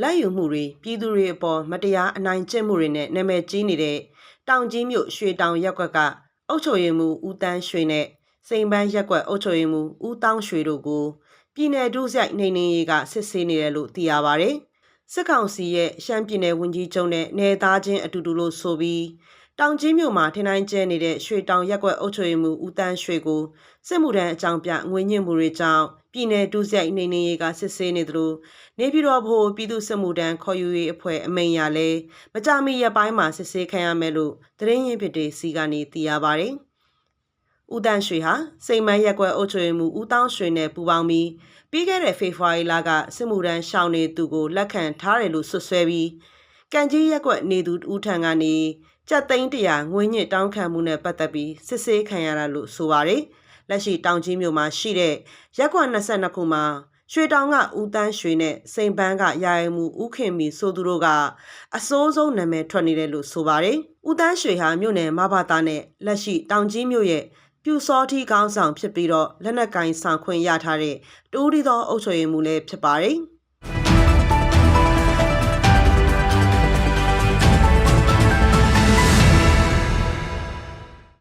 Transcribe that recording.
လက်ယူမှုတွေပြည်သူတွေအပေါ်မတရားအနိုင်ကျင့်မှုတွေနဲ့နာမည်ကြီးနေတဲ့တောင်ကြီးမြို့ရွှေတောင်ရက်ကွက်ကအုပ်ချုပ်ရေးမှူးဦးတန်းရွှေနဲ့စိန်ပန်းရက်ကွက်အုပ်ချုပ်ရေးမှူးဦးတောင်းရွှေတို့ကိုပြည်내ဒုစရိုက်နှိမ်နင်းရေးကစစ်ဆေးနေတယ်လို့သိရပါဗျ။စစ်ကောင်စီရဲ့ရှမ်းပြည်နယ်ဝန်ကြီးချုပ်နဲ့နေသားချင်းအတူတူလို့ဆိုပြီး တောင်ကြီးမြို့မှာထင်းတိုင်းကျဲနေတဲ့ရွှေတောင်ရက်ကွက်အုပ်ချုပ်ရေးမှူးဦးတန်းရွှေကိုစစ်မှုထမ်းအကြောင်းပြငွေညှစ်မှုတွေကြောင့်ပြည်내ဒုစရိုက်နှိမ်နင်းရေးကစစ်ဆေးနေသလိုနေပြည်တော်ဘို့ပြည်သူစစ်မှုထမ်းခေါ်ယူရေးအဖွဲ့အမိန်ရလဲမကြမီရက်ပိုင်းမှာစစ်ဆေးခံရမယ်လို့သတင်းရင်းဖြစ်တဲ့စီကနေသိရပါတယ်။ဦးတန်းရွှေဟာစိန်မန်းရက်ကွက်အုပ်ချုပ်ရေးမှူးဦးတောင်းရွှေနဲ့ပူးပေါင်းပြီးပြီးခဲ့တဲ့ဖေဖော်ဝါရီလကစစ်မှုထမ်းရှောင်နေသူကိုလက်ခံထားတယ်လို့ဆွဆွဲပြီး ကံကြီးရက်ကွက်နေသူဦးထံကနေကြက်သိန်းတရာငွေညစ်တောင်းခံမှုနဲ့ပတ်သက်ပြီးစစ်ဆေးခံရတာလို့ဆိုပါတယ်။လက်ရှိတောင်ကြီးမြို့မှာရှိတဲ့ရက်ကွက်22ခုမှာရွှေတောင်ကဦးတန်းရွှေနဲ့စိန်ပန်းကရာယမှုဦးခင်မီဆိုသူတို့ကအစိုးဆုံးနာမည်ထွက်နေတယ်လို့ဆိုပါတယ်။ဦးတန်းရွှေဟာမြို့နယ်မဘာသားနဲ့လက်ရှိတောင်ကြီးမြို့ရဲ့ပြူစောတိကောင်းဆောင်ဖြစ်ပြီးတော့လက်နက်ကင်ဆောင်ခွင့်ရထားတဲ့တူးဒီသောအုပ်ချုပ်ရေးမှုလည်းဖြစ်ပါတယ်။